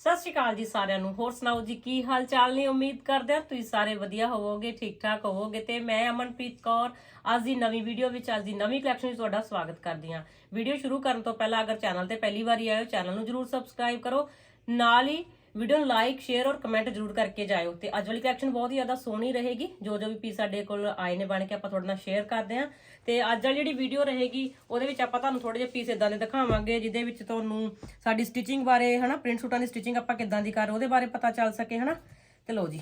ਸਤਿ ਸ਼੍ਰੀ ਅਕਾਲ ਜੀ ਸਾਰਿਆਂ ਨੂੰ। ਹੋਰ ਸੁਣਾਓ ਜੀ, ਕੀ ਹਾਲ ਚਾਲ ਨੇ? ਉਮੀਦ ਕਰਦੇ ਹਾਂ ਤੁਸੀਂ ਸਾਰੇ ਵਧੀਆ ਹੋਵੋਗੇ ਠੀਕ ਠਾਕ ਹੋਵੋਗੇ ਤੇ ਮੈਂ ਅਮਨਪ੍ਰੀਤ ਕੌਰ ਅੱਜ ਦੀ ਨਵੀਂ ਵੀਡੀਓ ਵਿੱਚ, ਅੱਜ ਦੀ ਨਵੀਂ ਕਲੈਕਸ਼ਨ ਵਿੱਚ ਤੁਹਾਡਾ ਸਵਾਗਤ ਕਰਦੀ ਹਾਂ। ਵੀਡੀਓ ਸ਼ੁਰੂ ਕਰਨ ਤੋਂ ਪਹਿਲਾਂ ਅਗਰ ਚੈਨਲ ਤੇ ਪਹਿਲੀ ਵਾਰੀ ਆਏ ਹੋ, ਚੈਨਲ ਨੂੰ ਜਰੂਰ ਸਬਸਕ੍ਰਾਈਬ ਕਰੋ। ਨਾਲ ਹੀ ਵੀਡੀਓ ਨੂੰ ਲਾਈਕ ਸ਼ੇਅਰ ਔਰ ਕਮੈਂਟ ਜਰੂਰ ਕਰਕੇ ਜਾਇਓ। ਤੇ ਅੱਜ ਵਾਲੀ ਕਲੈਕਸ਼ਨ ਬਹੁਤ ਹੀ ਜ਼ਿਆਦਾ ਸੋਹਣੀ ਰਹੇਗੀ। ਜੋ ਜੋ ਵੀ ਪੀਸ ਸਾਡੇ ਕੋਲ ਆਏ ਨੇ ਬਣ ਕੇ ਆਪਾਂ ਤੁਹਾਡੇ ਨਾਲ ਸ਼ੇਅਰ ਕਰਦੇ ਹਾਂ। ਤੇ ਅੱਜ ਵਾਲੀ ਜਿਹੜੀ ਵੀਡੀਓ ਰਹੇਗੀ, ਉਹਦੇ ਵਿੱਚ ਆਪਾਂ ਤੁਹਾਨੂੰ ਥੋੜੇ ਜਿਹੇ ਪੀਸ ਇਦਾਂ ਦੇ ਦਿਖਾਵਾਂਗੇ, ਜਿਹਦੇ ਵਿੱਚ ਤੁਹਾਨੂੰ ਸਾਡੀ ਸਟਿਚਿੰਗ ਬਾਰੇ, ਹਨਾ ਪ੍ਰਿੰਟ ਸੂਟਾਂ ਦੀ ਸਟਿਚਿੰਗ ਆਪਾਂ ਕਿੱਦਾਂ ਦੀ ਕਰ, ਉਹਦੇ ਬਾਰੇ ਪਤਾ ਚੱਲ ਸਕੇ, ਹਨਾ। ਤੇ ਲਓ ਜੀ।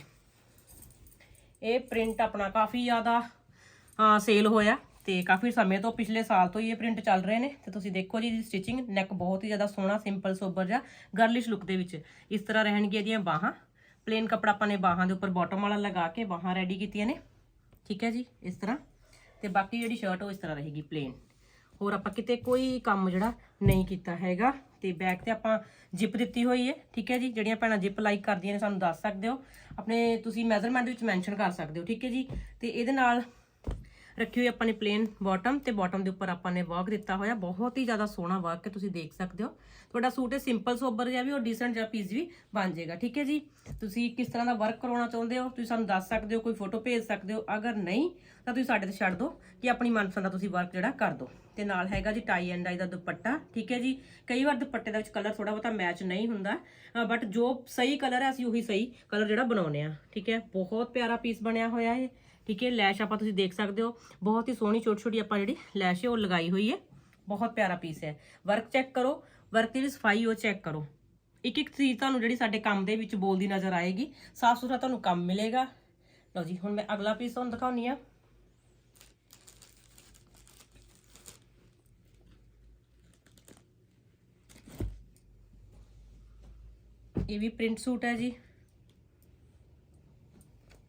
ਇਹ ਪ੍ਰਿੰਟ ਆਪਣਾ ਕਾਫੀ ਜ਼ਿਆਦਾ ਸੇਲ ਹੋਇਆ। ਤੇ ਕਾਫੀ ਸਮੇਂ ਤੋਂ ਪਿਛਲੇ ਸਾਲ ਤੋਂ ਹੀ ਇਹ ਪ੍ਰਿੰਟ ਚੱਲ ਰਹੇ ਨੇ। ਤੇ ਤੁਸੀਂ ਦੇਖੋ ਜੀ, ਇਹਦੀ ਸਟਿਚਿੰਗ ਨੈਕ ਬਹੁਤ ਹੀ ਜ਼ਿਆਦਾ ਸੋਹਣਾ ਸਿੰਪਲ ਸੋਬਰ ਜਿਹਾ ਗਰਲਿਸ਼ ਲੁੱਕ ਦੇ ਵਿੱਚ। ਇਸ ਤਰ੍ਹਾਂ ਰਹਿਣਗੀਆਂ ਇਹਦੀਆਂ ਬਾਹਾਂ। ਪਲੇਨ ਕੱਪੜਾ ਆਪਾਂ ਨੇ ਬਾਹਾਂ ਦੇ ਉੱਪਰ ਬਾਟਮ ਵਾਲਾ ਲਗਾ ਕੇ ਬਾਹਾਂ ਰੈਡੀ ਕੀਤੀਆਂ ਨੇ। ਠੀਕ ਹੈ ਜੀ, ਇਸ ਤਰ੍ਹਾਂ। ਤੇ ਬਾਕੀ ਜਿਹੜੀ ਸ਼ਰਟ ਉਹ ਇਸ ਤਰ੍ਹਾਂ ਰਹੇਗੀ ਪਲੇਨ ਹੋਰ ਆਪਾਂ ਕਿਤੇ ਕੋਈ ਕੰਮ ਜਿਹੜਾ ਨਹੀਂ ਕੀਤਾ ਹੈਗਾ। ਤੇ ਬੈਕ ਤੇ ਆਪਾਂ ਜਿਪ ਦਿੱਤੀ ਹੋਈ ਹੈ। ਠੀਕ ਹੈ ਜੀ, ਜਿਹੜੀਆਂ ਭੈਣਾਂ ਜਿਪ ਲਾਈਕ ਕਰਦੀਆਂ ਨੇ, ਸਾਨੂੰ ਦੱਸ ਸਕਦੇ ਹੋ। ਆਪਣੇ ਤੁਸੀਂ ਮੈਜ਼ਰਮੈਂਟ ਵਿੱਚ ਮੈਂਸ਼ਨ ਕਰ ਸਕਦੇ ਹੋ। ਠੀਕ ਹੈ ਜੀ, ਤੇ ਇਹਦੇ ਨਾਲ ਰੱਖੀ ਹੋਈ ਆਪਾਂ ਨੇ ਪਲੇਨ ਬਾਟਮ ਤੇ ਬਾਟਮ ਦੇ ਉੱਪਰ ਆਪਾਂ ਨੇ ਵਰਕ ਦਿੱਤਾ ਹੋਇਆ। ਬਹੁਤ ਹੀ ਜ਼ਿਆਦਾ ਸੋਹਣਾ ਵਰਕ ਹੈ, ਤੁਸੀਂ ਦੇਖ ਸਕਦੇ ਹੋ। ਤੁਹਾਡਾ ਸੂਟ ਇਹ ਸਿੰਪਲ ਸੋਬਰ ਜਿਹਾ ਵੀ ਔਰ ਡੀਸੈਂਟ ਜਿਹਾ ਪੀਸ ਵੀ ਬਣ ਜਾਏਗਾ, ਠੀਕ ਹੈ ਜੀ? ਤੁਸੀਂ ਕਿਸ ਤਰ੍ਹਾਂ ਦਾ ਵਰਕ ਕਰਵਾਉਣਾ ਚਾਹੁੰਦੇ ਹੋ? ਤੁਸੀਂ ਸਾਨੂੰ ਦੱਸ ਸਕਦੇ ਹੋ, ਕੋਈ ਫੋਟੋ ਭੇਜ ਸਕਦੇ ਹੋ। ਅਗਰ ਨਹੀਂ, ਤਾਂ ਤੁਸੀਂ ਸਾਡੇ ਤੇ ਛੱਡ ਦਿਓ ਕਿ ਆਪਣੀ ਮਨਪਸੰਦ ਦਾ ਤੁਸੀਂ ਵਰਕ ਜਿਹੜਾ ਕਰ ਦਿਓ। ਤੇ ਨਾਲ ਹੈਗਾ ਜੀ ਟਾਈ ਐਂਡ ਡਾਈ ਦਾ ਦੁਪੱਟਾ, ਠੀਕ ਹੈ ਜੀ? ਕਈ ਵਾਰ ਦੁਪੱਟੇ ਦਾ ਵਿੱਚ ਕਲਰ ਥੋੜਾ ਬਹੁਤਾ ਮੈਚ ਨਹੀਂ ਹੁੰਦਾ ਬਟ ਜੋ ਸਹੀ ਕਲਰ ਹੈ, ਅਸੀਂ ਉਹੀ ਸਹੀ ਕਲਰ ਜਿਹੜਾ ਬਣਾਉਨੇ ਆ ਠੀਕ ਹੈ? ਬਹੁਤ ਪਿਆਰਾ ਪੀਸ ਬਣਿਆ ਹੋਇਆ ਹੈ ਠੀਕ ਹੈ, ਲੈਸ਼ ਆਪਾਂ ਤੁਸੀਂ ਦੇਖ ਸਕਦੇ ਹੋ। ਬਹੁਤ ਹੀ ਸੋਹਣੀ ਛੋਟੀ ਛੋਟੀ ਆਪਾਂ ਜਿਹੜੀ ਲੈਸ਼ ਹੈ, ਉਹ ਲਗਾਈ ਹੋਈ ਹੈ। ਬਹੁਤ ਪਿਆਰਾ ਪੀਸ ਹੈ। ਵਰਕ ਚੈੱਕ ਕਰੋ। ਵਰਕ ਦੀ ਸਫ਼ਾਈ, ਉਹ ਚੈੱਕ ਕਰੋ। ਇੱਕ ਇੱਕ ਚੀਜ਼ ਤੁਹਾਨੂੰ ਜਿਹੜੀ ਸਾਡੇ ਕੰਮ ਦੇ ਵਿੱਚ ਬੋਲਦੀ ਨਜ਼ਰ ਆਏਗੀ। ਸਾਫ਼ ਸੁਥਰਾ ਤੁਹਾਨੂੰ ਕੰਮ ਮਿਲੇਗਾ। ਲਓ ਜੀ, ਹੁਣ ਮੈਂ ਅਗਲਾ ਪੀਸ ਤੁਹਾਨੂੰ ਦਿਖਾਉਣੀ ਆ ਇਹ ਵੀ ਪ੍ਰਿੰਟ ਸੂਟ ਹੈ ਜੀ।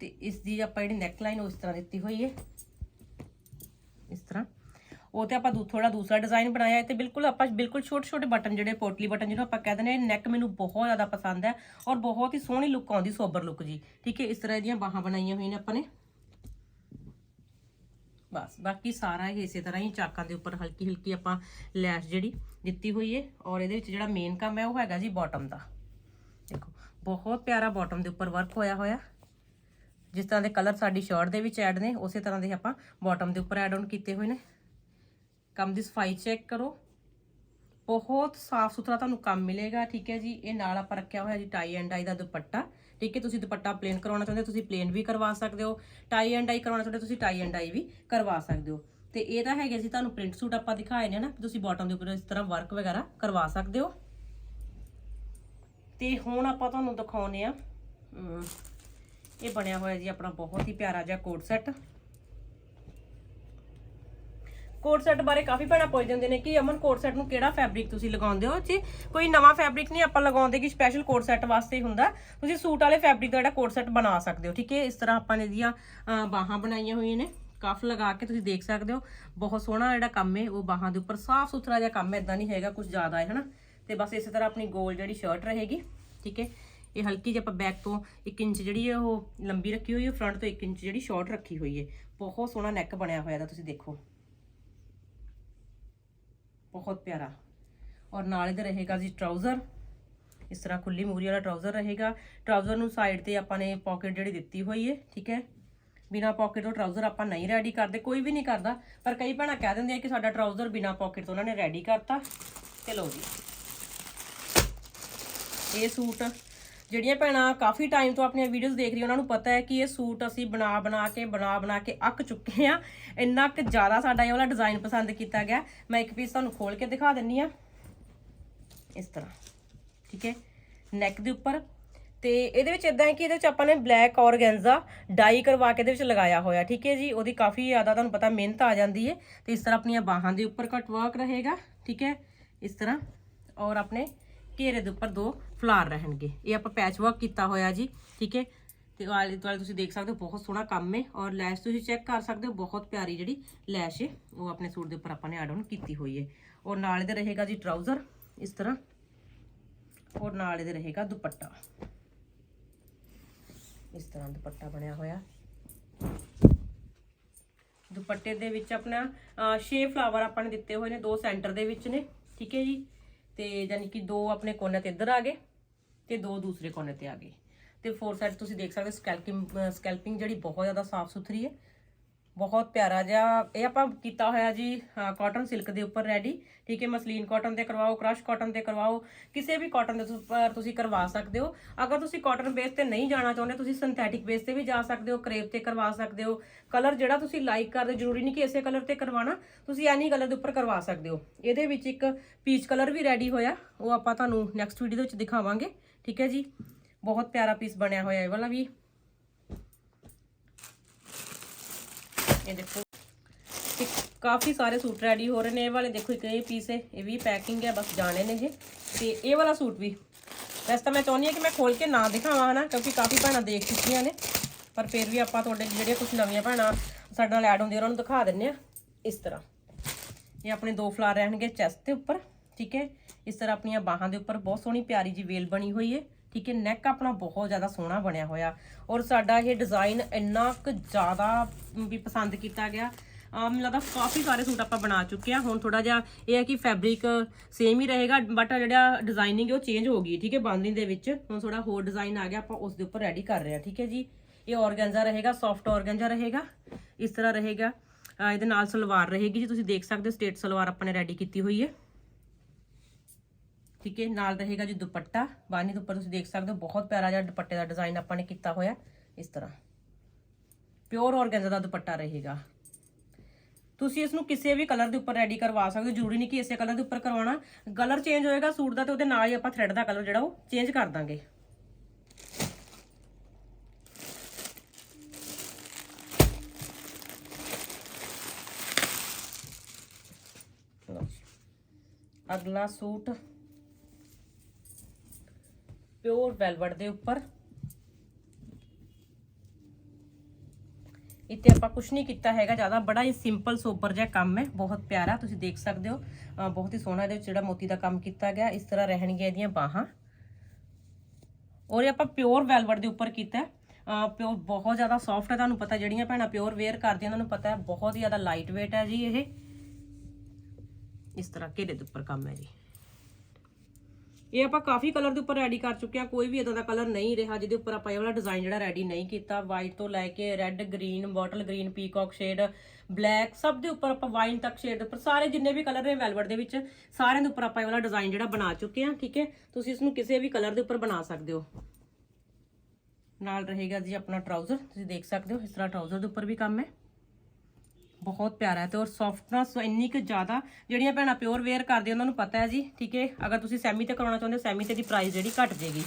ਤੇ ਇਸ ਦੀ ਆਪਾਂ ਜਿਹੜੀ ਨੈਕ ਲਾਈਨ ਉਸ ਤਰ੍ਹਾਂ ਦਿੱਤੀ ਹੋਈ ਹੈ। ਇਸ ਤਰ੍ਹਾਂ। ਉਹ ਤੇ ਆਪਾਂ ਦੂ ਥੋੜਾ ਦੂਸਰਾ ਡਿਜ਼ਾਈਨ ਬਣਾਇਆ ਹੈ ਤੇ ਬਿਲਕੁਲ ਆਪਾਂ ਬਿਲਕੁਲ ਛੋਟੇ ਛੋਟੇ ਬਟਨ ਜਿਹੜੇ ਪੋਟਲੀ ਬਟਨ ਜਿਹਨੂੰ ਆਪਾਂ ਕਹਿੰਦੇ ਨੇ ਨੈਕ ਮੈਨੂੰ ਬਹੁਤ ਜ਼ਿਆਦਾ ਪਸੰਦ ਹੈ ਔਰ ਬਹੁਤ ਹੀ ਸੋਹਣੀ ਲੁੱਕ ਆਉਂਦੀ ਸੋਬਰ ਲੁੱਕ ਜੀ। ਠੀਕ ਹੈ, ਇਸ ਤਰ੍ਹਾਂ ਇਹਦੀਆਂ ਬਾਹਾਂ ਬਣਾਈਆਂ ਹੋਈਆਂ ਨੇ ਆਪਾਂ ਨੇ। ਬਸ, ਬਾਕੀ ਸਾਰਾ ਇਹ ਇਸੇ ਤਰ੍ਹਾਂ ਹੀ ਚਾਕਾਂ ਦੇ ਉੱਪਰ ਹਲਕੀ ਹਲਕੀ ਆਪਾਂ ਲੈਸ ਜਿਹੜੀ ਦਿੱਤੀ ਹੋਈ ਹੈ ਔਰ ਇਹਦੇ ਵਿੱਚ ਜਿਹੜਾ ਮੇਨ ਕੰਮ ਹੈ ਉਹ ਹੈਗਾ ਜੀ ਬਾਟਮ ਦਾ। ਦੇਖੋ, ਬਹੁਤ ਪਿਆਰਾ ਬਾਟਮ ਦੇ ਉੱਪਰ ਵਰਕ ਹੋਇਆ ਹੋਇਆ। ਜਿਸ ਤਰ੍ਹਾਂ ਦੇ ਕਲਰ ਸਾਡੀ ਸ਼ਰਟ ਦੇ ਵਿੱਚ ਐਡ ਨੇ, ਉਸੇ ਤਰ੍ਹਾਂ ਦੇ ਆਪਾਂ ਬਾਟਮ ਦੇ ਉੱਪਰ ਐਡ ਆਨ ਕੀਤੇ ਹੋਏ ਨੇ। ਕੰਮ ਦੀ ਸਫ਼ਾਈ ਚੈੱਕ ਕਰੋ। ਬਹੁਤ ਸਾਫ਼ ਸੁਥਰਾ ਤੁਹਾਨੂੰ ਕੰਮ ਮਿਲੇਗਾ, ਠੀਕ ਹੈ ਜੀ। ਇਹ ਨਾਲ ਆਪਾਂ ਰੱਖਿਆ ਹੋਇਆ ਜੀ ਟਾਈ ਐਂਡ ਡਾਈ ਦਾ ਦੁਪੱਟਾ, ਠੀਕ ਹੈ। ਤੁਸੀਂ ਦੁਪੱਟਾ ਪਲੇਨ ਕਰਵਾਉਣਾ ਚਾਹੁੰਦੇ ਹੋ, ਤੁਸੀਂ ਪਲੇਨ ਵੀ ਕਰਵਾ ਸਕਦੇ ਹੋ। ਟਾਈ ਐਂਡ ਡਾਈ ਕਰਵਾਉਣਾ ਚਾਹੁੰਦੇ ਹੋ, ਤੁਸੀਂ ਟਾਈ ਐਂਡ ਡਾਈ ਵੀ ਕਰਵਾ ਸਕਦੇ ਹੋ। ਤੇ ਇਹ ਤਾਂ ਹੈਗੇ ਜੀ, ਤੁਹਾਨੂੰ ਪ੍ਰਿੰਟ ਸੂਟ ਆਪਾਂ ਦਿਖਾਏ ਨੇ ਨਾ, ਤੁਸੀਂ ਬਾਟਮ ਦੇ ਉੱਪਰ ਇਸ ਤਰ੍ਹਾਂ ਵਰਕ ਵਗੈਰਾ ਕਰਵਾ ਸਕਦੇ ਹੋ। ਤੇ ਹੁਣ ਆਪਾਂ ਤੁਹਾਨੂੰ ਦਿਖਾਉਨੇ ਆ ਇਹ ਬਣਿਆ ਹੋਇਆ ਜੀ ਆਪਣਾ ਬਹੁਤ ਹੀ ਪਿਆਰਾ ਜਿਹਾ ਕੋਟ ਸੈੱਟ। ਕੋਟ ਸੈੱਟ ਬਾਰੇ ਕਾਫੀ ਭੈਣਾਂ ਪੁੱਛ ਜਾਂਦੇ ਨੇ ਕਿ ਅਮਨ, ਕੋਟ ਸੈੱਟ ਨੂੰ ਕਿਹੜਾ ਫੈਬਰਿਕ ਤੁਸੀਂ ਲਗਾਉਂਦੇ ਹੋ? ਜੀ ਕੋਈ ਨਵਾਂ ਫੈਬਰਿਕ ਨਹੀਂ ਆਪਾਂ ਲਗਾਉਂਦੇ ਕਿ ਸਪੈਸ਼ਲ ਕੋਟ ਸੈੱਟ ਵਾਸਤੇ ਹੁੰਦਾ। ਤੁਸੀਂ ਸੂਟ ਵਾਲੇ ਫੈਬਰਿਕ ਦਾ ਜਿਹੜਾ ਕੋਟ ਸੈੱਟ ਬਣਾ ਸਕਦੇ ਹੋ, ਠੀਕ ਹੈ? ਇਸ ਤਰ੍ਹਾਂ ਆਪਾਂ ਨੇ ਇਹਦੀਆਂ ਬਾਹਾਂ ਬਣਾਈਆਂ ਹੋਈਆਂ ਨੇ। ਕਫ ਲਗਾ ਕੇ ਤੁਸੀਂ ਦੇਖ ਸਕਦੇ ਹੋ। ਬਹੁਤ ਸੋਹਣਾ ਜਿਹੜਾ ਕੰਮ ਹੈ, ਉਹ ਬਾਹਾਂ ਦੇ ਉੱਪਰ ਸਾਫ਼ ਸੁਥਰਾ ਜਿਹਾ ਕੰਮ ਹੈ ਇਦਾਂ ਨਹੀਂ ਹੈਗਾ ਕੁਝ ਜ਼ਿਆਦਾ ਹੈ, ਹਨਾ? ਤੇ ਬਸ ਇਸੇ ਤਰ੍ਹਾਂ ਆਪਣੀ ਗੋਲ ਜਿਹੜੀ ਸ਼ਰਟ ਰਹੇਗੀ, ਠੀਕ ਹੈ? ਇਹ ਹਲਕੀ ਜਿਹੀ ਆਪਾਂ ਬੈਕ ਤੋਂ 1 ਇੰਚ ਜਿਹੜੀ ਹੈ ਉਹ ਲੰਬੀ ਰੱਖੀ ਹੋਈ ਹੈ ਫਰੰਟ ਤੋਂ 1 ਇੰਚ ਜਿਹੜੀ ਸ਼ਾਰਟ ਰੱਖੀ ਹੋਈ ਹੈ। ਬਹੁਤ ਸੋਹਣਾ ਨੈਕ ਬਣਿਆ ਹੋਇਆ ਦਾ ਤੁਸੀਂ ਦੇਖੋ। ਬਹੁਤ ਪਿਆਰਾ। ਔਰ ਨਾਲ ਇਹਦਾ ਰਹੇਗਾ ਜੀ ਟਰਾਊਜ਼ਰ ਇਸ ਤਰ੍ਹਾਂ ਖੁੱਲੀ ਮੂਰੀ ਵਾਲਾ ਟਰਾਊਜ਼ਰ ਰਹੇਗਾ। ਟਰਾਊਜ਼ਰ ਨੂੰ ਸਾਈਡ ਤੇ ਆਪਾਂ ਨੇ ਪਾਕਟ ਜਿਹੜੀ ਦਿੱਤੀ ਹੋਈ ਹੈ, ਠੀਕ ਹੈ? ਬਿਨਾ ਪਾਕਟ ਤੋਂ ਟਰਾਊਜ਼ਰ ਆਪਾਂ ਨਹੀਂ ਰੈਡੀ ਕਰਦੇ, ਕੋਈ ਵੀ ਨਹੀਂ ਕਰਦਾ। ਪਰ ਕਈ ਭੈਣਾਂ ਕਹਿ ਦਿੰਦੀਆਂ ਕਿ ਸਾਡਾ ਟਰਾਊਜ਼ਰ ਬਿਨਾ ਪਾਕਟ ਤੋਂ ਉਹਨਾਂ ਨੇ ਰੈਡੀ ਕਰਤਾ। ਤੇ ਲਓ ਜੀ। ਇਹ ਸੂਟ ਜਿਹੜੀਆਂ ਭੈਣਾਂ ਕਾਫੀ ਟਾਈਮ ਤੋਂ ਆਪਣੀਆਂ ਵੀਡੀਓਜ਼ ਦੇਖ ਰਹੀਆਂ, ਉਹਨਾਂ ਨੂੰ ਪਤਾ ਹੈ ਕਿ ਇਹ ਸੂਟ ਅਸੀਂ ਬਣਾ ਬਣਾ ਕੇ, ਬਣਾ ਬਣਾ ਕੇ ਅੱਕ ਚੁੱਕੇ ਆ ਇੰਨਾ ਕਿ ਜ਼ਿਆਦਾ ਸਾਡਾ ਇਹ ਵਾਲਾ ਡਿਜ਼ਾਈਨ ਪਸੰਦ ਕੀਤਾ ਗਿਆ। ਮੈਂ ਇੱਕ ਪੀਸ ਤੁਹਾਨੂੰ ਖੋਲ ਕੇ ਦਿਖਾ ਦਿੰਨੀ ਆ ਇਸ ਤਰ੍ਹਾਂ, ਠੀਕ ਹੈ? ਨੈਕ ਦੇ ਉੱਪਰ। ਤੇ ਇਹਦੇ ਵਿੱਚ ਇਦਾਂ ਹੈ ਕਿ ਇਹਦੇ ਵਿੱਚ ਆਪਾਂ ਨੇ ਬਲੈਕ ਔਰਗੈਂਜ਼ਾ ਡਾਈ ਕਰਵਾ ਕੇ ਇਹਦੇ ਵਿੱਚ ਲਗਾਇਆ ਹੋਇਆ, ਠੀਕ ਹੈ ਜੀ? ਉਹਦੀ ਕਾਫੀ ਜ਼ਿਆਦਾ ਤੁਹਾਨੂੰ ਪਤਾ ਮਿਹਨਤ ਆ ਜਾਂਦੀ ਹੈ। ਤੇ ਇਸ ਤਰ੍ਹਾਂ ਆਪਣੀਆਂ ਬਾਹਾਂ ਦੇ ਉੱਪਰ ਕਟ ਵਰਕ ਰਹੇਗਾ, ਠੀਕ ਹੈ? ਇਸ ਤਰ੍ਹਾਂ। ਔਰ ਆਪਣੇ ਘੇਰੇ ਦੇ ਉੱਪਰ ਦੋ ਫਲਾਰ ਰਹਿਣਗੇ। ਇਹ ਆਪਾਂ ਪੈਚ ਵਰਕ ਕੀਤਾ ਹੋਇਆ ਜੀ, ਠੀਕ ਹੈ? ਤੇ ਆਲੇ ਦੁਆਲੇ ਤੁਸੀਂ ਦੇਖ ਸਕਦੇ ਹੋ, ਬਹੁਤ ਸੋਹਣਾ ਕੰਮ ਹੈ ਔਰ ਲੈਸ਼ ਤੁਸੀਂ ਚੈੱਕ ਕਰ ਸਕਦੇ ਹੋ, ਬਹੁਤ ਪਿਆਰੀ ਜਿਹੜੀ ਲੈਸ਼ ਹੈ, ਉਹ ਆਪਣੇ ਸੂਟ ਦੇ ਉੱਪਰ ਆਪਾਂ ਨੇ ਐਡ ਆਨ ਕੀਤੀ ਹੋਈ ਹੈ। ਔਰ ਨਾਲ ਇਹਦੇ ਰਹੇਗਾ ਜੀ ਟਰਾਊਜ਼ਰ ਇਸ ਤਰ੍ਹਾਂ। ਔਰ ਨਾਲ ਇਹਦੇ ਰਹੇਗਾ ਦੁਪੱਟਾ। ਇਸ ਤਰ੍ਹਾਂ ਦੁਪੱਟਾ ਬਣਿਆ ਹੋਇਆ। ਦੁਪੱਟੇ ਦੇ ਵਿੱਚ ਆਪਣਾ 6 ਫਲਾਵਰ ਆਪਾਂ ਨੇ ਦਿੱਤੇ ਹੋਏ ਨੇ, ਦੋ ਸੈਂਟਰ ਦੇ ਵਿੱਚ ਨੇ, ਠੀਕ ਹੈ ਜੀ? ਤੇ ਯਾਨੀ ਕਿ ਦੋ ਆਪਣੇ ਕੋਨੇ ਤੇ ਇੱਧਰ ਆ ਗਏ ਤੇ ਦੋ ਦੂਸਰੇ ਕੋਨੇ ਤੇ ਆ ਗਏ। ਤੇ ਫੋਰ ਸਾਈਡ ਤੁਸੀਂ ਦੇਖ ਸਕਦੇ ਸਕੈਲਪਿੰਗ ਸਕੈਲਪਿੰਗ ਜਿਹੜੀ ਬਹੁਤ ਜ਼ਿਆਦਾ ਸਾਫ਼ ਸੁਥਰੀ ਹੈ। ਬਹੁਤ ਪਿਆਰਾ ਜਿਹਾ ਇਹ ਆਪਾਂ ਕੀਤਾ ਹੋਇਆ ਜੀ ਕਾਟਨ ਸਿਲਕ ਦੇ ਉੱਪਰ ਰੈਡੀ ਠੀਕ ਹੈ ਮਸਲੀਨ ਕਾਟਨ ਤੇ ਕਰਵਾਓ ਕ੍ਰਸ਼ ਕਾਟਨ ਤੇ ਕਰਵਾਓ ਕਿਸੇ ਵੀ ਕਾਟਨ ਦੇ ਉੱਪਰ ਤੁਸੀਂ ਕਰਵਾ ਸਕਦੇ ਹੋ। ਅਗਰ ਤੁਸੀਂ ਕਾਟਨ ਬੇਸ ਤੇ ਨਹੀਂ ਜਾਣਾ ਚਾਹੁੰਦੇ ਤੁਸੀਂ ਸਿੰਥੈਟਿਕ ਬੇਸ ਤੇ ਵੀ ਜਾ ਸਕਦੇ ਹੋ ਕਰੇਪ ਤੇ ਕਰਵਾ ਸਕਦੇ ਹੋ। ਕਲਰ ਜਿਹੜਾ ਤੁਸੀਂ ਲਾਈਕ ਕਰਦੇ ਹੋ, ਜ਼ਰੂਰੀ ਨਹੀਂ ਕਿ ਇਸੇ ਕਲਰ ਤੇ ਕਰਵਾਉਣਾ ਤੁਸੀਂ ਐਨੀ ਕਲਰ ਦੇ ਉੱਪਰ ਕਰਵਾ ਸਕਦੇ ਹੋ। ਇਹਦੇ ਵਿੱਚ ਇੱਕ ਪੀਚ ਕਲਰ ਵੀ ਰੈਡੀ ਹੋਇਆ ਉਹ ਆਪਾਂ ਤੁਹਾਨੂੰ ਨੈਕਸਟ ਵੀਡੀਓ ਦੇ ਵਿੱਚ ਦਿਖਾਵਾਂਗੇ। ਠੀਕ ਹੈ ਜੀ ਬਹੁਤ ਪਿਆਰਾ ਪੀਸ ਬਣਿਆ ਹੋਇਆ ਇਹ ਵਾਲਾ ਵੀ। ਇਹ ਦੇਖੋ। ਤੇ ਕਾਫੀ ਸਾਰੇ ਸੂਟ ਰੈਡੀ ਹੋ ਰਹੇ ਨੇ। ਇਹ ਵਾਲੇ ਦੇਖੋ ਇੱਕ ਇਹ ਪੀਸ ਹੈ, ਇਹ ਵੀ ਪੈਕਿੰਗ ਹੈ, ਬਸ ਜਾਣੇ ਨੇ ਇਹ। ਤੇ ਇਹ ਵਾਲਾ ਸੂਟ ਵੀ। ਵੈਸੇ ਤਾਂ ਮੈਂ ਚਾਹੁੰਦੀ ਹਾਂ ਕਿ ਮੈਂ ਖੋਲ ਕੇ ਨਾ ਦਿਖਾਵਾਂ, ਹਨਾ, ਕਿਉਂਕਿ ਕਾਫੀ ਭੈਣਾਂ ਦੇਖ ਚੁੱਕੀਆਂ ਨੇ। ਪਰ ਫਿਰ ਵੀ ਆਪਾਂ ਤੁਹਾਡੇ ਜਿਹੜੇ ਕੁਝ ਨਵੀਆਂ ਭੈਣਾਂ ਸਾਡੇ ਨਾਲ ਐਡ ਹੁੰਦੀਆਂ, ਉਹਨਾਂ ਨੂੰ ਦਿਖਾ ਦਿੰਨੇ ਆ ਇਸ ਤਰ੍ਹਾਂ। ਇਹ ਆਪਣੇ ਦੋ ਫਲਾਰ ਰਹਿਣਗੇ ਚੈਸਟ ਦੇ ਉੱਪਰ, ਠੀਕ ਹੈ? ਇਸ ਤਰ੍ਹਾਂ ਆਪਣੀਆਂ ਬਾਹਾਂ ਦੇ ਉੱਪਰ ਬਹੁਤ ਸੋਹਣੀ ਪਿਆਰੀ ਜੀ ਵੇਲ ਬਣੀ ਹੋਈ ਹੈ। ਠੀਕ ਹੈ ਨੈਕ ਆਪਣਾ ਬਹੁਤ ਜ਼ਿਆਦਾ ਸੋਹਣਾ ਬਣਿਆ ਹੋਇਆ। ਔਰ ਸਾਡਾ ਇਹ ਡਿਜ਼ਾਈਨ ਇੰਨਾ ਕੁ ਜ਼ਿਆਦਾ ਵੀ ਪਸੰਦ ਕੀਤਾ ਗਿਆ। ਅਹ ਮੈਨੂੰ ਲੱਗਦਾ ਕਾਫੀ ਸਾਰੇ ਸੂਟ ਆਪਾਂ ਬਣਾ ਚੁੱਕੇ ਆ ਹੁਣ ਥੋੜਾ ਜਿਹਾ ਇਹ ਹੈ ਕਿ ਫੈਬਰਿਕ ਸੇਮ ਹੀ ਰਹੇਗਾ ਬਟ ਜਿਹੜਾ ਡਿਜ਼ਾਈਨਿੰਗ ਉਹ ਚੇਂਜ ਹੋ ਗਈ, ਠੀਕ ਹੈ ਬਾਂਦਨੀ ਦੇ ਵਿੱਚ। ਹੁਣ ਥੋੜਾ ਹੋਰ ਡਿਜ਼ਾਈਨ ਆ ਗਿਆ, ਆਪਾਂ ਉਸ ਦੇ ਉੱਪਰ ਰੈਡੀ ਕਰ ਰਹੇ ਹਾਂ, ਠੀਕ ਹੈ ਜੀ। ਇਹ ਔਰਗੈਂਜ਼ਾ ਰਹੇਗਾ ਸੌਫਟ ਔਰਗੈਂਜ਼ਾ ਰਹੇਗਾ, ਇਸ ਤਰ੍ਹਾਂ ਰਹੇਗਾ। ਇਹਦੇ ਨਾਲ ਸਲਵਾਰ ਰਹੇਗੀ ਜੀ। ਤੁਸੀਂ ਦੇਖ ਸਕਦੇ ਹੋ ਸਟੇਟ ਸਲਵਾਰ ਆਪਾਂ ਨੇ ਰੈਡੀ ਕੀਤੀ ਹੋਈ ਹੈ। ਠੀਕ ਹੈ, ਨਾਲ ਰਹੇਗਾ ਜੀ ਦੁਪੱਟਾ। ਬਾਨੀ ਦੇ ਉੱਪਰ ਤੁਸੀਂ ਦੇਖ ਸਕਦੇ ਹੋ, ਬਹੁਤ ਪਿਆਰਾ ਜਿਹਾ ਦੁਪੱਟੇ ਦਾ ਡਿਜ਼ਾਈਨ ਆਪਾਂ ਨੇ ਕੀਤਾ ਹੋਇਆ। ਇਸ ਤਰ੍ਹਾਂ। ਪਿਓਰ ਔਰਗੈਂਜ਼ਾ ਦਾ ਦੁਪੱਟਾ ਰਹੇਗਾ। ਤੁਸੀਂ ਇਸ ਨੂੰ ਕਿਸੇ ਵੀ ਕਲਰ ਦੇ ਉੱਪਰ ਰੈਡੀ ਕਰਵਾ ਸਕਦੇ ਹੋ। ਜ਼ਰੂਰੀ ਨਹੀਂ ਕਿ ਇਸੇ ਕਲਰ ਦੇ ਉੱਪਰ ਕਰਵਾਉਣਾ। ਕਲਰ ਚੇਂਜ ਹੋਏਗਾ ਸੂਟ ਦਾ ਤੇ ਉਹਦੇ ਨਾਲ ਹੀ ਆਪਾਂ ਥ੍ਰੈਡ ਦਾ ਕਲਰ ਜਿਹੜਾ ਉਹ ਚੇਂਜ ਕਰ ਦਾਂਗੇ। ਅਗਲਾ ਸੂਟ। ਪਿਓਰ ਵੈਲਵਟ ਦੇ ਉੱਪਰ। ਇੱਥੇ ਆਪਾਂ ਕੁਝ ਨਹੀਂ ਕੀਤਾ ਹੈਗਾ, ਜ਼ਿਆਦਾ ਬੜਾ ਹੀ ਸਿੰਪਲ ਸੋਬਰ ਜਿਹਾ ਕੰਮ ਹੈ, ਬਹੁਤ ਪਿਆਰਾ, ਤੁਸੀਂ ਦੇਖ ਸਕਦੇ ਹੋ। ਬਹੁਤ ਹੀ ਸੋਹਣਾ ਇਹਦੇ ਵਿੱਚ ਜਿਹੜਾ ਮੋਤੀ ਦਾ ਕੰਮ ਕੀਤਾ ਗਿਆ, ਇਸ ਤਰ੍ਹਾਂ ਰਹਿਣਗੀਆਂ ਇਹਦੀਆਂ ਬਾਹਾਂ। ਔਰ ਇਹ ਆਪਾਂ ਪਿਓਰ ਵੈਲਵਟ ਦੇ ਉੱਪਰ ਕੀਤਾ ਪਿਓਰ ਬਹੁਤ ਜ਼ਿਆਦਾ ਸੌਫਟ ਹੈ, ਤੁਹਾਨੂੰ ਪਤਾ ਜਿਹੜੀਆਂ ਭੈਣਾਂ ਪਿਓਰ ਵੇਅਰ ਕਰਦੀਆਂ ਉਹਨਾਂ ਨੂੰ ਪਤਾ ਹੈ, ਬਹੁਤ ਹੀ ਜ਼ਿਆਦਾ ਲਾਈਟ weight ਹੈ ਜੀ ਇਹ। ਇਸ ਤਰ੍ਹਾਂ ਘੇਰੇ ਦੇ ਉੱਪਰ ਕੰਮ ਹੈ ਜੀ। ਇਹ ਆਪਾਂ ਕਾਫੀ ਕਲਰ ਦੇ ਉੱਪਰ ਰੈਡੀ ਕਰ ਚੁੱਕੇ ਆ ਕੋਈ ਵੀ ਇਦਾਂ ਦਾ ਕਲਰ ਨਹੀਂ ਰਿਹਾ, ਜਿਹਦੇ ਉੱਪਰ ਆਪਾਂ ਇਹ ਵਾਲਾ ਡਿਜ਼ਾਈਨ ਜਿਹੜਾ ਰੈਡੀ ਨਹੀਂ ਕੀਤਾ। ਵਾਈਟ ਤੋਂ ਲੈ ਕੇ red green bottle green peacock shade black ਸਭ ਦੇ ਉੱਪਰ ਆਪਾਂ ਵਾਈਨ ਤੱਕ ਸ਼ੇਡ ਦੇ ਉੱਪਰ ਸਾਰੇ ਜਿੰਨੇ ਵੀ ਕਲਰ ਨੇ ਵੈਲਵਟ ਦੇ ਵਿੱਚ, ਸਾਰਿਆਂ ਦੇ ਉੱਪਰ ਆਪਾਂ ਇਹ ਵਾਲਾ ਡਿਜ਼ਾਈਨ ਜਿਹੜਾ ਬਣਾ ਚੁੱਕੇ ਆ ਠੀਕ ਹੈ? ਤੁਸੀਂ ਇਸ ਨੂੰ ਕਿਸੇ ਵੀ ਕਲਰ ਦੇ ਉੱਪਰ ਬਣਾ ਸਕਦੇ ਹੋ। ਨਾਲ ਰਹੇਗਾ ਜੀ ਆਪਣਾ ਟਰਾਊਜ਼ਰ ਤੁਸੀਂ ਦੇਖ ਸਕਦੇ ਹੋ, ਇਸ ਤਰ੍ਹਾਂ ਟਰਾਊਜ਼ਰ ਦੇ ਉੱਪਰ ਵੀ ਕੰਮ ਹੈ। ਬਹੁਤ ਪਿਆਰਾ ਹੈ ਤੇ ਔਰ ਸੌਫਟਨੈਸ ਇੰਨੀ ਕਿ ਜ਼ਿਆਦਾ ਜਿਹੜੀਆਂ ਭੈਣਾਂ ਪਿਓਰ ਵੇਅਰ ਕਰਦੀਆਂ, ਉਹਨਾਂ ਨੂੰ ਪਤਾ ਹੈ ਜੀ, ਠੀਕ ਹੈ? ਅਗਰ ਤੁਸੀਂ ਸੈਮੀ ਤੇ ਕਰਾਉਣਾ ਚਾਹੁੰਦੇ ਹੋ, ਸੈਮੀ ਤੇ ਦੀ ਪ੍ਰਾਈਸ ਜਿਹੜੀ ਘਟ ਜੇਗੀ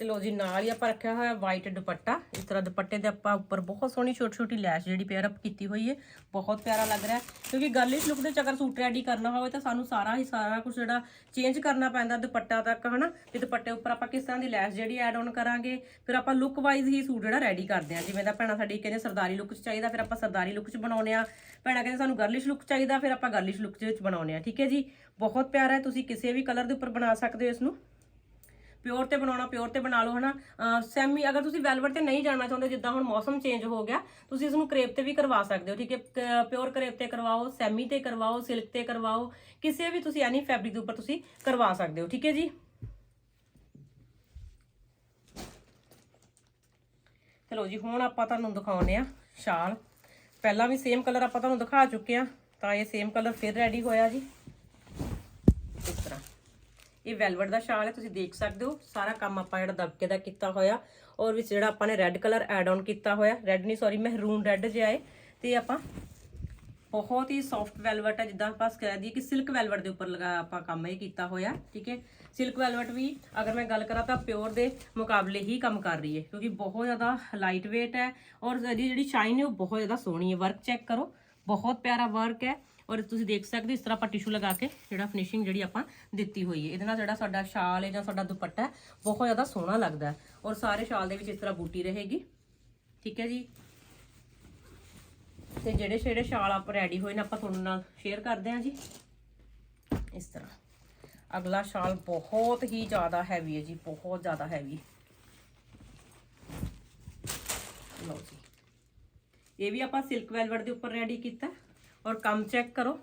ਤੇ ਲੋ ਜੀ, ਨਾਲ ਹੀ ਆਪਾਂ ਰੱਖਿਆ ਹੋਇਆ ਵਾਈਟ ਦੁਪੱਟਾ। ਇਸ ਤਰ੍ਹਾਂ ਦੁਪੱਟੇ ਦੇ ਆਪਾਂ ਉੱਪਰ ਬਹੁਤ ਸੋਹਣੀ ਛੋਟੀ ਛੋਟੀ ਲੈਸ਼ ਜਿਹੜੀ ਪੇਅਰ ਅਪ ਕੀਤੀ ਹੋਈ ਹੈ ਬਹੁਤ ਪਿਆਰਾ ਲੱਗ ਰਿਹਾ ਹੈ। ਕਿਉਂਕਿ ਗਰਲਿਸ਼ ਲੁੱਕ ਦੇ ਵਿੱਚ ਅਗਰ ਸੂਟ ਰੈਡੀ ਕਰਨਾ ਹੋਵੇ ਤਾਂ ਸਾਨੂੰ ਸਾਰਾ ਹੀ ਸਾਰਾ ਕੁਝ ਜਿਹੜਾ ਚੇਂਜ ਕਰਨਾ ਪੈਂਦਾ ਦੁਪੱਟਾ ਤੱਕ, ਹਨਾ? ਤੇ ਦੁਪੱਟੇ ਉੱਪਰ ਆਪਾਂ ਕਿਸ ਤਰ੍ਹਾਂ ਦੀ ਲੈਸ਼ ਜਿਹੜੀ ਐਡ ਆਨ ਕਰਾਂਗੇ, ਫਿਰ ਆਪਾਂ ਲੁੱਕ ਵਾਈਜ਼ ਹੀ ਸੂਟ ਜਿਹੜਾ ਰੈਡੀ ਕਰਦੇ ਹਾਂ। ਜਿਵੇਂ ਦਾ ਭੈਣਾ ਸਾਡੀ ਕਹਿੰਦੇ ਸਰਦਾਰੀ ਲੁੱਕ 'ਚ ਚਾਹੀਦਾ, ਫਿਰ ਆਪਾਂ ਸਰਦਾਰੀ ਲੁੱਕ 'ਚ ਬਣਾਉਨੇ ਆ ਭੈਣਾ ਕਹਿੰਦੇ ਸਾਨੂੰ ਗਰਲਿਸ਼ ਲੁੱਕ ਚਾਹੀਦਾ, ਫਿਰ ਆਪਾਂ ਗਰਲਿਸ਼ ਲੁੱਕ 'ਚ ਵਿੱਚ ਬਣਾਉਨੇ ਆ ਠੀਕ ਹੈ ਜੀ? ਬਹੁਤ ਪਿਆਰਾ ਹੈ। ਤੁਸੀਂ ਕਿਸੇ ਵੀ ਕਲਰ ਦੇ ਉੱਪਰ ਬਣਾ ਸਕਦੇ ਹੋ ਇਸ ਨੂੰ। ਪਿਓਰ ਤੇ ਬਣਾਉਣਾ, ਪਿਓਰ ਤੇ ਬਣਾ ਲਓ, ਹਨਾ? ਸੈਮੀ, ਅਗਰ ਤੁਸੀਂ ਵੈਲਵਟ ਤੇ ਨਹੀਂ ਜਾਣਾ ਚਾਹੁੰਦੇ, ਜਿੱਦਾਂ ਹੁਣ ਮੌਸਮ ਚੇਂਜ ਹੋ ਗਿਆ, ਤੁਸੀਂ ਇਸ ਨੂੰ ਕਰੇਪ ਤੇ ਵੀ ਕਰਵਾ ਸਕਦੇ ਹੋ, ਠੀਕ ਹੈ? ਪਿਓਰ ਕਰੇਪ ਤੇ ਕਰਵਾਓ, ਸੈਮੀ ਤੇ ਕਰਵਾਓ, ਸਿਲਕ ਤੇ ਕਰਵਾਓ, ਕਿਸੇ ਵੀ ਤੁਸੀਂ ਐਨੀ ਫੈਬਰਿਕ ਦੇ ਉੱਪਰ ਤੁਸੀਂ ਕਰਵਾ ਸਕਦੇ ਹੋ, ਠੀਕ ਹੈ ਜੀ? ਚਲੋ ਜੀ, ਹੁਣ ਆਪਾਂ ਤੁਹਾਨੂੰ ਦਿਖਾਉਨੇ ਆ ਸ਼ਾਲ। ਪਹਿਲਾਂ ਵੀ ਸੇਮ ਕਲਰ ਆਪਾਂ ਤੁਹਾਨੂੰ ਦਿਖਾ ਚੁੱਕੇ ਆ ਤਾਂ ਇਹ ਸੇਮ ਕਲਰ ਫਿਰ ਰੈਡੀ ਹੋਇਆ ਜੀ। ਇਹ ਵੈਲਵਟ ਦਾ ਸ਼ਾਲ ਹੈ, ਤੁਸੀਂ ਦੇਖ ਸਕਦੇ ਹੋ। ਸਾਰਾ ਕੰਮ ਆਪਾਂ ਜਿਹੜਾ ਦਬਕੇ ਦਾ ਕੀਤਾ ਹੋਇਆ, ਔਰ ਵਿੱਚ ਜਿਹੜਾ ਆਪਾਂ ਨੇ ਰੈੱਡ ਕਲਰ ਐਡ ਆਨ ਕੀਤਾ ਹੋਇਆ। ਰੈੱਡ ਨਹੀਂ ਸੌਰੀ ਮਹਿਰੂਨ ਰੈੱਡ ਜਿਹਾ ਹੈ। ਤੇ ਆਪਾਂ ਬਹੁਤ ਹੀ ਸੌਫਟ ਵੈਲਵਟ ਹੈ, ਜਿੱਦਾਂ ਆਪਾਂ ਕਹਿ ਦਈਏ ਕਿ ਸਿਲਕ ਵੈਲਵਟ ਦੇ ਉੱਪਰ ਲਗਾ ਆਪਾਂ ਕੰਮ ਇਹ ਕੀਤਾ ਹੋਇਆ, ਠੀਕ ਹੈ? ਸਿਲਕ ਵੈਲਵਟ ਵੀ, ਅਗਰ ਮੈਂ ਗੱਲ ਕਰਾਂ ਤਾਂ ਪਿਓਰ ਦੇ ਮੁਕਾਬਲੇ ਹੀ ਕੰਮ ਕਰ ਰਹੀ ਹੈ, ਕਿਉਂਕਿ ਬਹੁਤ ਜ਼ਿਆਦਾ ਲਾਈਟ weight ਹੈ, ਔਰ ਇਹਦੀ ਜਿਹੜੀ ਸ਼ਾਈਨ ਹੈ ਉਹ ਬਹੁਤ ਜ਼ਿਆਦਾ ਸੋਹਣੀ ਹੈ। ਵਰਕ ਚੈੱਕ ਕਰੋ, ਬਹੁਤ ਪਿਆਰਾ ਵਰਕ ਹੈ। ਔਰ ਤੁਸੀਂ ਦੇਖ ਸਕਦੇ ਹੋ ਇਸ ਤਰ੍ਹਾਂ ਆਪਾਂ ਟਿਸ਼ੂ ਲਗਾ ਕੇ ਜਿਹੜਾ ਫਿਨਿਸ਼ਿੰਗ ਜਿਹੜੀ ਆਪਾਂ ਦਿੱਤੀ ਹੋਈ ਹੈ। ਇਹਦੇ ਨਾਲ ਜਿਹੜਾ ਸਾਡਾ ਸ਼ਾਲ ਹੈ ਜਾਂ ਸਾਡਾ ਦੁਪੱਟਾ ਹੈ, ਬਹੁਤ ਜ਼ਿਆਦਾ ਸੋਹਣਾ ਲੱਗਦਾ ਔਰ ਸਾਰੇ ਸ਼ਾਲ ਦੇ ਵਿੱਚ ਇਸ ਤਰ੍ਹਾਂ ਬੂਟੀ ਰਹੇਗੀ। ਠੀਕ ਹੈ ਜੀ? ਤੇ ਜਿਹੜੇ ਜਿਹੜੇ ਸ਼ਾਲ ਆਪ ਰੈਡੀ ਹੋਏ ਨੇ, ਆਪਾਂ ਤੁਹਾਨੂੰ ਨਾਲ ਸ਼ੇਅਰ ਕਰਦੇ ਹਾਂ ਜੀ। ਇਸ ਤਰ੍ਹਾਂ। ਅਗਲਾ ਸ਼ਾਲ ਬਹੁਤ ਹੀ ਜ਼ਿਆਦਾ ਹੈਵੀ ਹੈ ਜੀ, ਬਹੁਤ ਜ਼ਿਆਦਾ ਹੈਵੀ ਲਓ ਜੀ। ਇਹ ਵੀ ਆਪਾਂ ਸਿਲਕ ਵੈਲਵਟ ਦੇ ਉੱਪਰ ਰੈਡੀ ਕੀਤਾ। ਔਰ ਕੰਮ ਚੈੱਕ ਕਰੋ।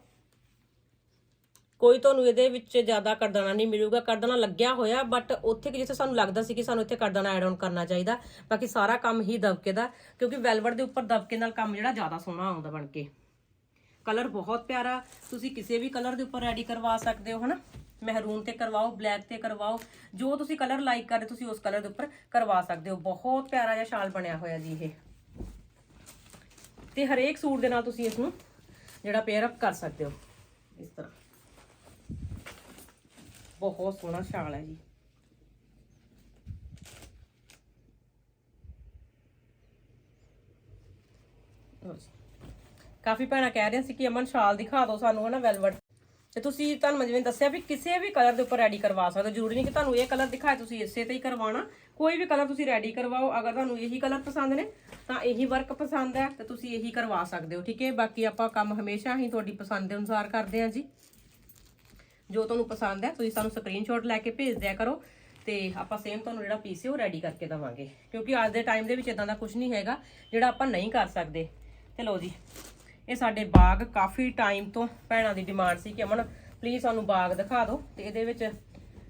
ਕੋਈ ਤੁਹਾਨੂੰ ਇਹਦੇ ਵਿੱਚ ਜ਼ਿਆਦਾ ਕਰਦਾਣਾ ਨਹੀਂ ਮਿਲੂਗਾ। ਕਰਦਾਣਾ ਲੱਗਿਆ ਹੋਇਆ ਬਟ ਉੱਥੇ ਕਿ ਜਿੱਥੇ ਸਾਨੂੰ ਲੱਗਦਾ ਸੀ ਕਿ ਸਾਨੂੰ ਇੱਥੇ ਕਰਦਾਣਾ ਐਡ ਆਨ ਕਰਨਾ ਚਾਹੀਦਾ, ਬਾਕੀ ਸਾਰਾ ਕੰਮ ਹੀ ਦਬਕੇ ਦਾ, ਕਿਉਂਕਿ ਵੈਲਵਟ ਦੇ ਉੱਪਰ ਦਬਕੇ ਨਾਲ ਕੰਮ ਜਿਹੜਾ ਜ਼ਿਆਦਾ ਸੋਹਣਾ ਆਉਂਦਾ ਬਣ ਕੇ। ਕਲਰ ਬਹੁਤ ਪਿਆਰਾ, ਤੁਸੀਂ ਕਿਸੇ ਵੀ ਕਲਰ ਦੇ ਉੱਪਰ ਰੈਡੀ ਕਰਵਾ ਸਕਦੇ ਹੋ, ਹਨਾ? ਮਹਿਰੂਨ ਤੇ ਕਰਵਾਓ ਬਲੈਕ ਤੇ ਕਰਵਾਓ, ਜੋ ਤੁਸੀਂ ਕਲਰ ਲਾਈਕ ਕਰਦੇ ਤੁਸੀਂ ਉਸ ਕਲਰ ਦੇ ਉੱਪਰ ਕਰਵਾ ਸਕਦੇ ਹੋ। ਬਹੁਤ ਪਿਆਰਾ ਜਿਹਾ ਸ਼ਾਲ ਬਣਿਆ ਹੋਇਆ ਜੀ ਇਹ। ਤੇ ਹਰੇਕ ਸੂਟ ਦੇ ਨਾਲ ਤੁਸੀਂ ਇਸ ਨੂੰ ਜਿਹੜਾ ਪੇਅਰ ਅਪ ਕਰ ਸਕਦੇ ਹੋ। ਇਸ ਤਰ੍ਹਾਂ। ਬਹੁਤ ਸੋਹਣਾ ਸ਼ਾਲ ਹੈ ਜੀ। ਕਾਫੀ ਭੈਣਾਂ ਕਹਿ ਰਹੀਆਂ ਸੀ ਕਿ ਅਮਨ ਸ਼ਾਲ ਦਿਖਾ ਦਿਓ ਸਾਨੂੰ, ਹਨਾ ਵੈਲਵਟ ਤੇ ਤੁਸੀਂ ਤੁਹਾਨੂੰ ਮੈਂ ਜਿਵੇਂ ਦੱਸਿਆ ਵੀ ਕਿਸੇ ਵੀ ਕਲਰ ਦੇ ਉੱਪਰ ਰੈਡੀ ਕਰਵਾ ਸਕਦੇ ਹੋ। ਜ਼ਰੂਰੀ ਨਹੀਂ ਕਿ ਤੁਹਾਨੂੰ ਇਹ ਕਲਰ ਦਿਖਾਏ, ਤੁਸੀਂ ਇਸੇ ਤੇ ਹੀ ਕਰਵਾਉਣਾ। ਕੋਈ ਵੀ ਕਲਰ ਤੁਸੀਂ ਰੈਡੀ ਕਰਵਾਓ, ਅਗਰ ਤੁਹਾਨੂੰ ਇਹੀ ਕਲਰ ਪਸੰਦ ਨੇ, ਤਾਂ ਇਹੀ ਵਰਕ ਪਸੰਦ ਹੈ ਤੇ ਤੁਸੀਂ ਇਹੀ ਕਰਵਾ ਸਕਦੇ ਹੋ, ਠੀਕ ਹੈ? ਬਾਕੀ ਆਪਾਂ ਕੰਮ ਹਮੇਸ਼ਾ ਹੀ ਤੁਹਾਡੀ ਪਸੰਦ ਦੇ ਅਨੁਸਾਰ ਕਰਦੇ ਹਾਂ ਜੀ। ਜੋ ਤੁਹਾਨੂੰ ਪਸੰਦ ਹੈ, ਤੁਸੀਂ ਸਾਨੂੰ ਸਕਰੀਨਸ਼ਾਟ ਲੈ ਕੇ ਭੇਜ ਦਿਆ ਕਰੋ ਤੇ ਆਪਾਂ ਸੇਮ ਤੁਹਾਨੂੰ ਜਿਹੜਾ ਪੀਸ ਹੈ ਉਹ ਰੈਡੀ ਕਰਕੇ ਦਵਾਂਗੇ। ਕਿਉਂਕਿ ਅੱਜ ਦੇ ਟਾਈਮ ਦੇ ਵਿੱਚ ਇਦਾਂ ਦਾ ਕੁਝ ਨਹੀਂ ਹੈਗਾ, ਜਿਹੜਾ ਆਪਾਂ ਨਹੀਂ ਕਰ ਸਕਦੇ। ਤੇ ਲਓ ਜੀ ਇਹ ਸਾਡੇ ਬਾਗ ਕਾਫੀ ਟਾਈਮ ਤੋਂ ਭੈਣਾਂ ਦੀ ਡਿਮਾਂਡ ਸੀ ਕਿ ਅਮਨ ਪਲੀਜ਼ ਸਾਨੂੰ ਬਾਗ ਦਿਖਾ ਦਿਓ। ਤੇ ਇਹਦੇ ਵਿੱਚ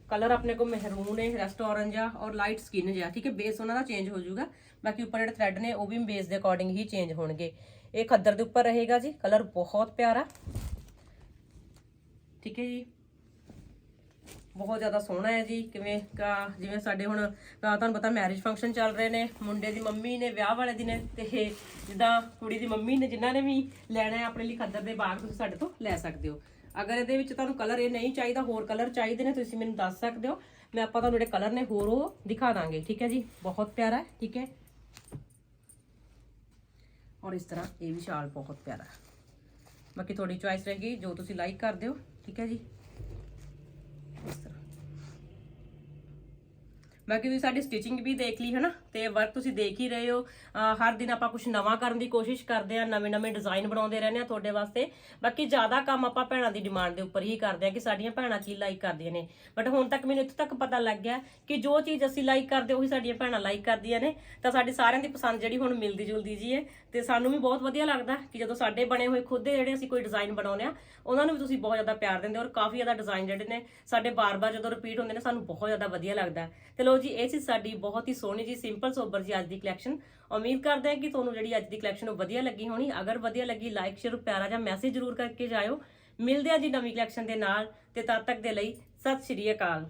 ਕਲਰ ਆਪਣੇ ਕੋਲ ਮਹਿਰੂਨ ਹੈ ਰੈਸਟ ਔਰੰਜ ਆ ਔਰ ਲਾਈਟ ਸਕਿਨ ਜਿਹਾ। ਠੀਕ ਹੈ ਬੇਸ ਉਹਨਾਂ ਦਾ ਚੇਂਜ ਹੋ ਜਾਊਗਾ। ਬਾਕੀ ਉੱਪਰ ਜਿਹੜੇ ਥ੍ਰੈਡ ਨੇ, ਉਹ ਵੀ ਬੇਸ ਦੇ ਅਕੋਰਡਿੰਗ ਹੀ ਚੇਂਜ ਹੋਣਗੇ। ਇਹ ਖੱਦਰ ਦੇ ਉੱਪਰ ਰਹੇਗਾ ਜੀ। ਕਲਰ ਬਹੁਤ ਪਿਆਰਾ। ਠੀਕ ਹੈ ਜੀ। ਬਹੁਤ ਜ਼ਿਆਦਾ ਸੋਹਣਾ ਹੈ ਜੀ। ਕਿਵੇਂ ਕਾ- ਜਿਵੇਂ ਸਾਡੇ ਹੁਣ ਤੁਹਾਨੂੰ ਪਤਾ ਮੈਰਿਜ ਫੰਕਸ਼ਨ ਚੱਲ ਰਹੇ ਨੇ। ਮੁੰਡੇ ਦੀ ਮੰਮੀ ਨੇ ਵਿਆਹ ਵਾਲੇ ਦਿਨ ਤੇ ਜਿੱਦਾਂ ਕੁੜੀ ਦੀ ਮੰਮੀ ਨੇ ਜਿਨ੍ਹਾਂ ਨੇ ਵੀ ਲੈਣਾ ਹੈ ਆਪਣੇ ਲਈ ਖੱਦਰ ਦੇ ਬਾਗ, ਤੁਸੀਂ ਸਾਡੇ ਤੋਂ ਲੈ ਸਕਦੇ ਹੋ। ਅਗਰ ਇਹਦੇ ਵਿੱਚ ਤੁਹਾਨੂੰ ਕਲਰ ਇਹ ਨਹੀਂ ਚਾਹੀਦਾ, ਹੋਰ ਕਲਰ ਚਾਹੀਦੇ ਨੇ, ਤੁਸੀਂ ਮੈਨੂੰ ਦੱਸ ਸਕਦੇ ਹੋ। ਮੈਂ ਆਪਾਂ ਤੁਹਾਨੂੰ ਜਿਹੜੇ ਕਲਰ ਨੇ, ਹੋਰ ਉਹ ਦਿਖਾ ਦਾਂਗੇ। ਠੀਕ ਹੈ ਜੀ? ਬਹੁਤ ਪਿਆਰਾ ਠੀਕ ਹੈ? ਔਰ ਇਸ ਤਰ੍ਹਾਂ ਇਹ ਵੀ ਸ਼ਾਲ ਬਹੁਤ ਪਿਆਰਾ ਬਾਕੀ ਤੁਹਾਡੀ ਚੁਆਇਸ ਰਹੇਗੀ, ਜੋ ਤੁਸੀਂ ਲਾਈਕ ਕਰਦੇ ਹੋ। ਠੀਕ ਹੈ ਜੀ? ਇਸ ਤਰ੍ਹਾਂ ਬਾਕੀ ਤੁਸੀਂ ਸਾਡੀ ਸਟਿਚਿੰਗ ਵੀ ਦੇਖ ਲਈ ਹੈ ਨਾ ਤੇ ਵਰਕ ਤੁਸੀਂ ਦੇਖ ਹੀ ਰਹੇ ਹੋ। ਹਰ ਦਿਨ ਆਪਾਂ ਕੁਝ ਨਵਾਂ ਕਰਨ ਦੀ ਕੋਸ਼ਿਸ਼ ਕਰਦੇ ਆ ਨਵੇਂ ਨਵੇਂ ਡਿਜ਼ਾਈਨ ਬਣਾਉਂਦੇ ਰਹਿੰਦੇ ਆ ਤੁਹਾਡੇ ਵਾਸਤੇ। ਬਾਕੀ ਜ਼ਿਆਦਾ ਕੰਮ ਆਪਾਂ ਭੈਣਾਂ ਦੀ ਡਿਮਾਂਡ ਦੇ ਉੱਪਰ ਹੀ ਕਰਦੇ ਆ ਕਿ ਸਾਡੀਆਂ ਭੈਣਾਂ ਕੀ ਲਾਈਕ ਕਰਦੀਆਂ ਨੇ। ਬਟ ਹੁਣ ਤੱਕ ਮੈਨੂੰ ਇੱਥੋਂ ਤੱਕ ਪਤਾ ਲੱਗ ਗਿਆ ਕਿ ਜੋ ਚੀਜ਼ ਅਸੀਂ ਲਾਈਕ ਕਰਦੇ, ਉਹੀ ਸਾਡੀਆਂ ਭੈਣਾਂ ਲਾਈਕ ਕਰਦੀਆਂ ਨੇ। ਤਾਂ ਸਾਡੀ ਸਾਰਿਆਂ ਦੀ ਪਸੰਦ ਜਿਹੜੀ ਹੁਣ ਮਿਲਦੀ ਜੁਲਦੀ ਜੀ ਹੈ। ਤੇ ਸਾਨੂੰ ਵੀ ਬਹੁਤ ਵਧੀਆ ਲੱਗਦਾ ਕਿ ਜਦੋਂ ਸਾਡੇ ਬਣੇ ਹੋਏ ਖੁਦ ਦੇ ਜਿਹੜੇ ਅਸੀਂ ਕੋਈ ਡਿਜ਼ਾਈਨ ਬਣਾਉਂਦੇ ਆ ਉਹਨਾਂ ਨੂੰ ਵੀ ਤੁਸੀਂ ਬਹੁਤ ਜ਼ਿਆਦਾ ਪਿਆਰ ਦਿੰਦੇ ਔਰ ਕਾਫੀ ਜ਼ਿਆਦਾ ਡਿਜ਼ਾਈਨ ਜਿਹੜੇ ਨੇ ਸਾਡੇ ਬਾਰ-ਬਾਰ ਜਦੋਂ ਰਿਪੀਟ ਹੁੰਦੇ ਨੇ, ਸਾਨੂੰ ਬਹੁਤ ਜ਼ਿਆਦਾ ਵਧੀਆ ਲੱਗਦਾ ਹੈ। ਤੇ ਲੋ ਜੀ, ਇਹ ਸੀ ਸਾਡੀ ਬਹੁਤ ਹੀ ਸੋਹਣੀ ਜੀ ਸਿੰਪਲ ਸੋਬਰ ਜੀ ਅੱਜ ਦੀ ਕਲੈਕਸ਼ਨ ਉਮੀਦ ਕਰਦੇ ਹਾਂ ਕਿ ਤੁਹਾਨੂੰ ਜਿਹੜੀ ਅੱਜ ਦੀ ਕਲੈਕਸ਼ਨ ਉਹ ਵਧੀਆ ਲੱਗੀ ਹੋਣੀ। ਅਗਰ ਵਧੀਆ ਲੱਗੀ ਲਾਈਕ ਸ਼ੇਅਰ ਪਿਆਰਾ ਜਾਂ ਮੈਸੇਜ ਜ਼ਰੂਰ ਕਰਕੇ ਜਾਇਓ। ਮਿਲਦੇ ਆ ਜੀ ਨਵੀਂ ਕਲੈਕਸ਼ਨ ਦੇ ਨਾਲ ਤੇ ਤਦ ਤੱਕ ਦੇ ਲਈ ਸਤਿ ਸ਼੍ਰੀ ਅਕਾਲ।